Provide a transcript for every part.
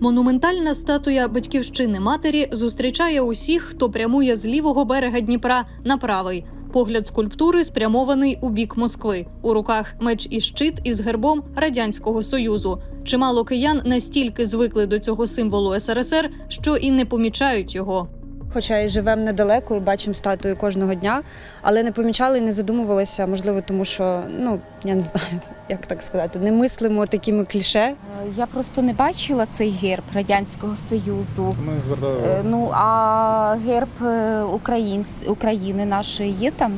Монументальна статуя батьківщини матері зустрічає усіх, хто прямує з лівого берега Дніпра на правий. Погляд скульптури спрямований у бік Москви. У руках меч і щит із гербом радянського союзу. Чимало киян настільки звикли до цього символу СРСР, що і не помічають його. Хоча і живемо недалеко і бачимо статую кожного дня, але не помічали і не задумувалися, можливо, тому що ну я не знаю, як так сказати, не мислимо такими кліше. Е, Я просто не бачила цей герб Радянського Союзу. Ми звертали Е. Ну а герб України, України нашої є там.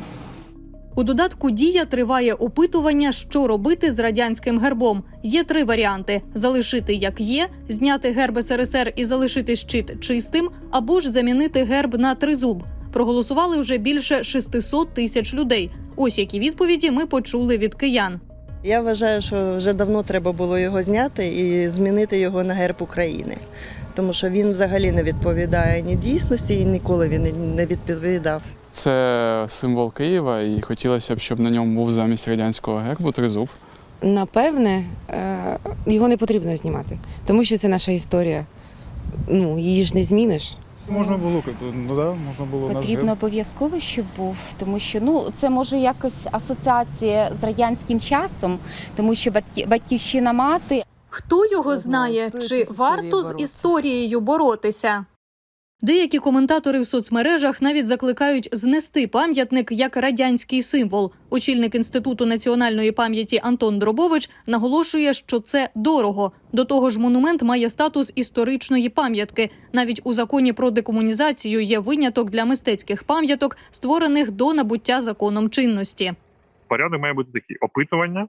У додатку Дія триває опитування, що робити з радянським гербом. Є три варіанти: залишити як є, зняти герб СРСР і залишити щит чистим, або ж замінити герб на тризуб. Проголосували вже більше 600 тисяч людей. Ось які відповіді ми почули від киян. Я вважаю, що вже давно треба було його зняти і змінити його на герб України. Тому що він взагалі не відповідає ні дійсності і ніколи він не відповідав. Це символ Києва, і хотілося б, щоб на ньому був замість радянського гербу тризуб. Напевне, е, його не потрібно знімати, тому що це наша історія. Ну, її ж не зміниш. Можна було, ну да, можна було Потрібно обов'язково, щоб був, тому що ну це може якось асоціація з радянським часом, тому що батьки- батьківщина мати Хто його знає, чи варто з історією боротися? Деякі коментатори в соцмережах навіть закликають знести пам'ятник як радянський символ. Очільник інституту національної пам'яті Антон Дробович наголошує, що це дорого. До того ж, монумент має статус історичної пам'ятки. Навіть у законі про декомунізацію є виняток для мистецьких пам'яток, створених до набуття законом чинності. порядок має бути такий: опитування,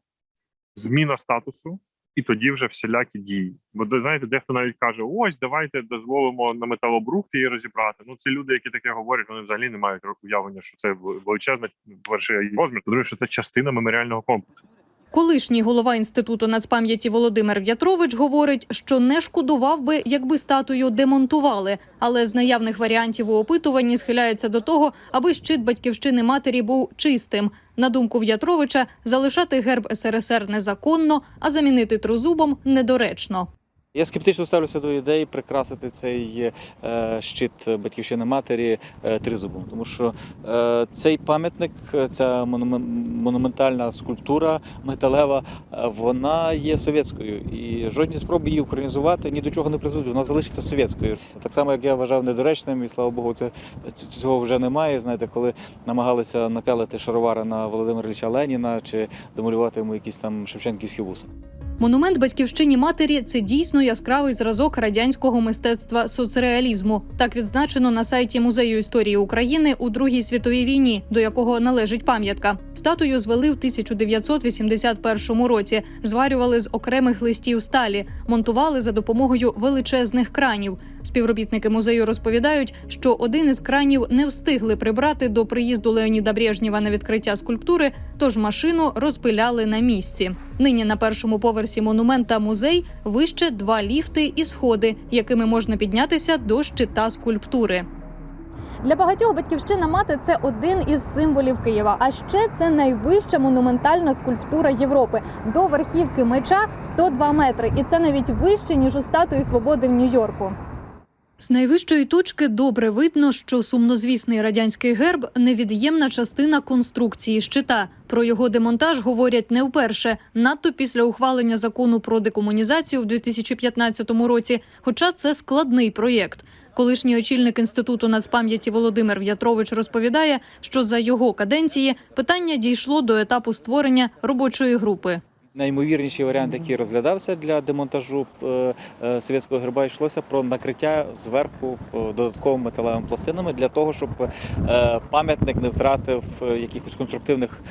зміна статусу, і тоді вже всілякі дії. Бо знаєте, дехто навіть каже: ось давайте дозволимо на металобрухт її розібрати. Ну, це люди, які таке говорять, вони взагалі не мають уявлення, що це величезна перше її розмір. По-друге, що це частина меморіального комплексу. Колишній голова інституту нацпам'яті Володимир В'ятрович говорить, що не шкодував би, якби статую демонтували, але з наявних варіантів у опитуванні схиляється до того, аби щит батьківщини матері був чистим. На думку В'ятровича, залишати герб СРСР незаконно, а замінити трозубом недоречно. Я скептично ставлюся до ідеї прикрасити цей е, щит батьківщини матері е, тризубом, тому що е, цей пам'ятник, ця монументальна скульптура металева, вона є совєтською, і жодні спроби її українізувати ні до чого не призведуть. Вона залишиться совєтською. Так само, як я вважав недоречним, і слава Богу, це цього вже немає. Знаєте, коли намагалися напялити шаровари на Володимира Ілліча Леніна чи домалювати йому якісь там шевченківські вуса. Монумент батьківщині матері це дійсно яскравий зразок радянського мистецтва соцреалізму. Так відзначено на сайті музею історії України у Другій світовій війні, до якого належить пам'ятка. Статую звели в 1981 році. Зварювали з окремих листів сталі, монтували за допомогою величезних кранів. Співробітники музею розповідають, що один із кранів не встигли прибрати до приїзду Леоніда Брежнєва на відкриття скульптури, тож машину розпиляли на місці. Нині на першому поверсі монумента музей вище два ліфти і сходи, якими можна піднятися до щита скульптури. Для багатьох батьківщина мати це один із символів Києва. А ще це найвища монументальна скульптура Європи. До верхівки меча 102 метри, і це навіть вище ніж у статуї свободи в Нью-Йорку. З найвищої точки добре видно, що сумнозвісний радянський герб невід'ємна частина конструкції щита. Про його демонтаж говорять не вперше, надто після ухвалення закону про декомунізацію в 2015 році. Хоча це складний проєкт. Колишній очільник інституту нацпам'яті Володимир В'ятрович розповідає, що за його каденції питання дійшло до етапу створення робочої групи. Найімовірніший варіант, який розглядався для демонтажу е, е, совєтського герба, йшлося про накриття зверху е, додатковими металевими пластинами для того, щоб пам'ятник не втратив якихось конструктивних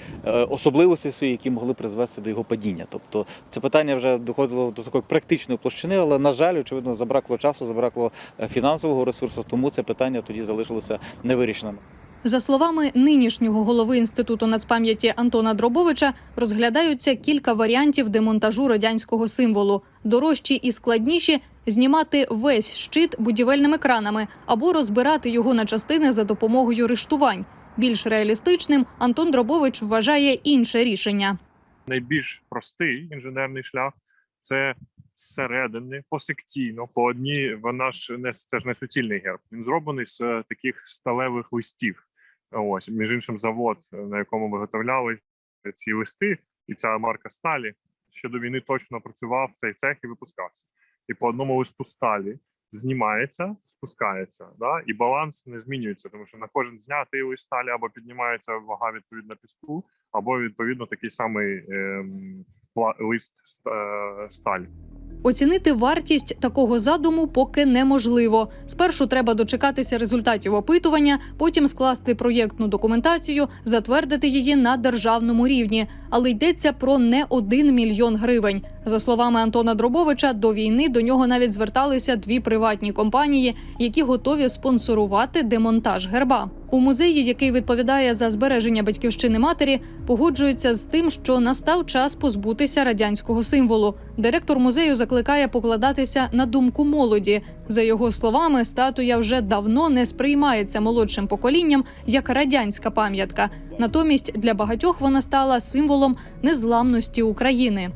особливостей своїх, які могли призвести до його падіння. Тобто це питання вже доходило до такої практичної площини, але на жаль, очевидно, забракло часу, забракло фінансового ресурсу, тому це питання тоді залишилося невирішеним. За словами нинішнього голови інституту нацпам'яті Антона Дробовича, розглядаються кілька варіантів демонтажу радянського символу. Дорожчі і складніші знімати весь щит будівельними кранами або розбирати його на частини за допомогою рештувань. Більш реалістичним Антон Дробович вважає інше рішення. Найбільш простий інженерний шлях це зсередини, посекційно, по одній, вона ж не це ж не суцільний герб. Він зроблений з е, таких сталевих листів. Ось, між іншим, завод, е, на якому виготовляли ці листи, і ця марка сталі ще до війни точно працював цей цех і випускався. І по одному листу сталі знімається, спускається, да, і баланс не змінюється, тому що на кожен знятий лист сталі або піднімається вага відповідно піску, або відповідно такий самий пла- лист ст- е. Оцінити вартість такого задуму поки неможливо. Спершу треба дочекатися результатів опитування, потім скласти проєктну документацію, затвердити її на державному рівні. Але йдеться про не один мільйон гривень. За словами Антона Дробовича, до війни до нього навіть зверталися дві приватні компанії, які готові спонсорувати демонтаж герба. У музеї, який відповідає за збереження батьківщини матері, погоджуються з тим, що настав час позбутися радянського символу. Директор музею закликає покладатися на думку молоді. За його словами, статуя вже давно не сприймається молодшим поколінням як радянська пам'ятка. Натомість для багатьох вона стала символом незламності України.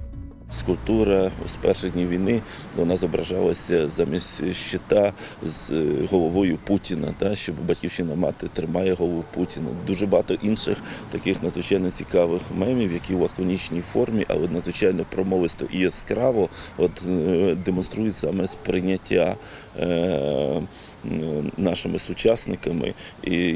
Скульптура з перших днів війни вона зображалася замість щита з е, головою Путіна, та, щоб батьківщина мати тримає голову Путіна. Дуже багато інших таких надзвичайно цікавих мемів, які в лаконічній формі, але надзвичайно промовисто і яскраво от, е, демонструють саме сприйняття. Е- Нашими сучасниками, і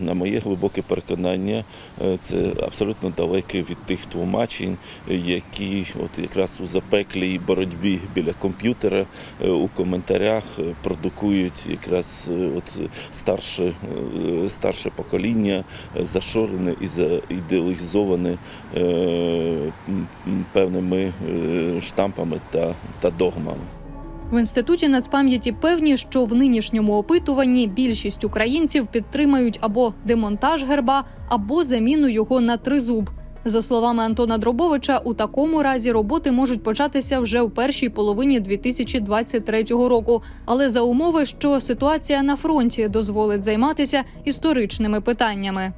на моє глибоке переконання, е, це абсолютно далеке від тих тлумачень, які от якраз у запеклій боротьбі біля комп'ютера е, у коментарях е, продукують якраз е, от старше, старше покоління, зашорене і заідеалізоване певними штампами та, та догмами. В інституті нацпам'яті певні, що в нинішньому опитуванні більшість українців підтримають або демонтаж герба, або заміну його на тризуб. За словами Антона Дробовича, у такому разі роботи можуть початися вже в першій половині 2023 року, але за умови, що ситуація на фронті дозволить займатися історичними питаннями.